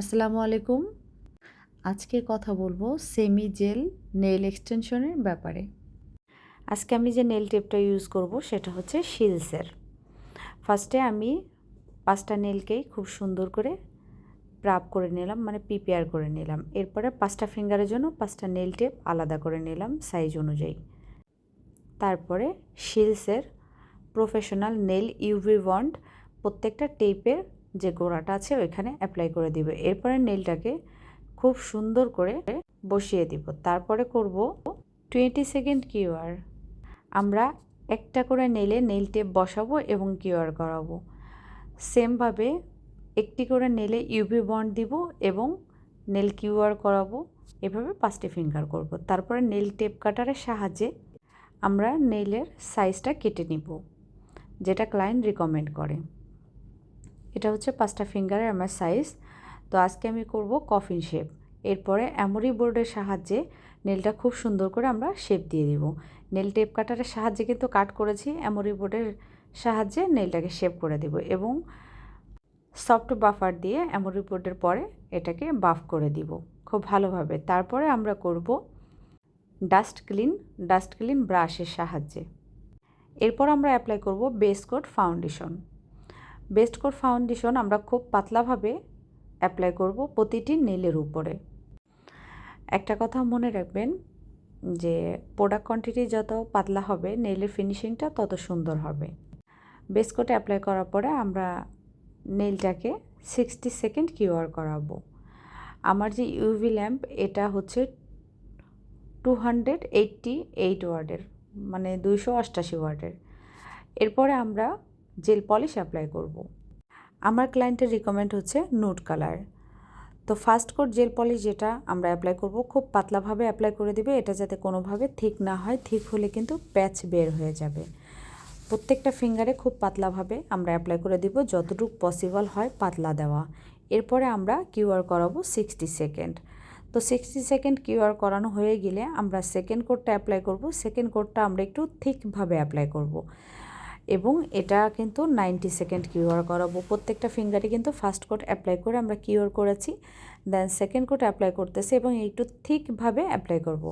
আসসালামু আলাইকুম। আজকে কথা বলব সেমি জেল নেল এক্সটেনশনের ব্যাপারে। আজকে আমি যে নেল টেপটা ইউজ করব সেটা হচ্ছে শিলসের ফার্স্টে আমি পাঁচটা নেলকেই খুব সুন্দর করে প্রাপ করে নিলাম মানে প্রিপেয়ার করে নিলাম। এরপরে পাঁচটা ফিঙ্গারের জন্য পাঁচটা নেল টেপ আলাদা করে নিলাম সাইজ অনুযায়ী। তারপরে শিলসের প্রফেশনাল নেল ইউভি বন্ড প্রত্যেকটা টেপের যে গোড়াটা আছে ওইখানে অ্যাপ্লাই করে দিব। এরপরে নেলটাকে খুব সুন্দর করে বসিয়ে দিব। তারপরে করব টোয়েন্টি সেকেন্ড কিউআর আমরা একটা করে নেলে নেল টেপ বসাবো এবং কিউআর করাবো। সেমভাবে একটি করে নেলে ইউভি বন্ড দিব এবং নেল কিউআর করাবো। এভাবে পাঁচটি ফিঙ্গার করব। তারপরে নেল টেপ কাটারের সাহায্যে আমরা নেলের সাইজটা কেটে নিব, যেটা ক্লায়েন্ট রিকমেন্ড করে। এটা হচ্ছে পাঁচটা ফিঙ্গারের আমার সাইজ তো আজকে আমি করব কফিন শেপ এরপরে অ্যামোরি বোর্ডের সাহায্যে নেলটা খুব সুন্দর করে আমরা শেপ দিয়ে দিব। নেল টেপ কাটারের সাহায্যে কিন্তু কাট করেছি। অ্যামোরি বোর্ডের সাহায্যে নেলটাকে শেপ করে দেব এবং সফট বাফার দিয়ে অ্যামোরি বোর্ডের পরে এটাকে বাফ করে দিব খুব ভালোভাবে। তারপরে আমরা করব ডাস্ট ক্লিন ডাস্ট ক্লিন ব্রাশের সাহায্যে। এরপর আমরা অ্যাপ্লাই করব base coat foundation best coat foundation আমরা খুব পাতলাভাবে অ্যাপ্লাই করব প্রতিটি নেলের উপরে। একটা কথা মনে রাখবেন যে প্রোডাক্ট কোয়ান্টিটি যত পাতলা হবে নেলের ফিনিশিংটা তত সুন্দর হবে। বেস কোট অ্যাপ্লাই করার পরে আমরা নেলটাকে সিক্সটি সেকেন্ড কিউআর করাবো। আমার যে ইউভি ল্যাম্প, এটা হচ্ছে টু হান্ড্রেড এইটটি এইট ওয়ার্ডের মানে দুইশো অষ্টাশি ওয়ার্ডের। এরপরে আমরা জেল পলিশ অ্যাপ্লাই করব। আমার ক্লায়েন্টের রিকমেন্ড হচ্ছে নুট কালার। তো ফার্স্ট কোট জেল পলিশ যেটা আমরা অ্যাপ্লাই করব, খুব পাতলাভাবে অ্যাপ্লাই করে দিবে। এটা যাতে কোনোভাবে ঠিক না হয়, ঠিক হলে কিন্তু প্যাচ বের হয়ে যাবে। প্রত্যেকটা ফিঙ্গারে খুব পাতলাভাবে আমরা অ্যাপ্লাই করে দিব, যতটুকু পসিবল হয় পাতলা দেওয়া। এরপরে আমরা কিউআর করাবো সিক্সটি সেকেন্ড। তো সিক্সটি সেকেন্ড কিউআর করানো হয়ে গেলে আমরা সেকেন্ড কোডটা অ্যাপ্লাই করব। সেকেন্ড কোডটা আমরা একটু থিকভাবে অ্যাপ্লাই করব। এবং এটা কিন্তু নাইনটি সেকেন্ড কিউআর করাবো। প্রত্যেকটা ফিঙ্গারে কিন্তু ফার্স্ট কোট অ্যাপ্লাই করে আমরা কিউআর করেছি। দেন সেকেন্ড কোট অ্যাপ্লাই করতেছি এবং একটু থিকভাবে অ্যাপ্লাই করব।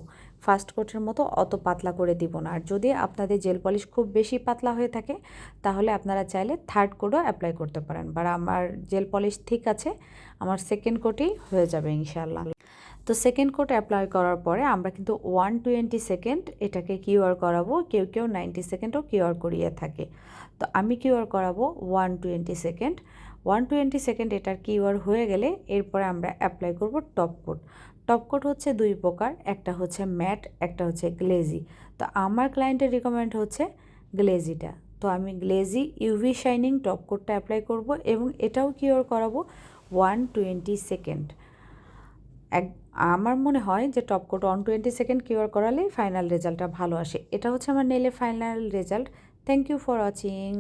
ফার্স্ট কোটের মতো অত পাতলা করে দিব না। আর যদি আপনাদের জেল পলিশ খুব বেশি পাতলা হয়ে থাকে, তাহলে আপনারা চাইলে থার্ড কোডও অ্যাপ্লাই করতে পারেন। বা আমার জেল পলিশ ঠিক আছে, আমার সেকেন্ড কোটেই হয়ে যাবে ইনশাল্লাহ তো সেকেন্ড কোট অ্যাপ্লাই করার পরে আমরা কিন্তু ওয়ান টোয়েন্টি সেকেন্ড এটাকে কিউআর করাবো, কেউ কেউ নাইনটি সেকেন্ডও কিউআর করিয়ে থাকে। তো আমি কিউআর করাবো one twenty second one twenty second এটার কিউআর হয়ে গেলে এরপরে আমরা অ্যাপ্লাই করব টপ কোট টপ কোট হচ্ছে দুই প্রকার, একটা হচ্ছে ম্যাট একটা হচ্ছে গ্লেজি তো আমার ক্লায়েন্টের রিকমেন্ড হচ্ছে গ্লেজিটা তো আমি গ্লেজি ইউভি শাইনিং টপ কোটটা অ্যাপ্লাই করব এবং এটাও কিউআর করাবো ওয়ান টোয়েন্টি সেকেন্ড এক, আমার মনে হয় যে top coat one twenty second cure করালেই final রেজাল্টটা ভালো আসে। এটা হচ্ছে আমার নেলে final result thank you for watching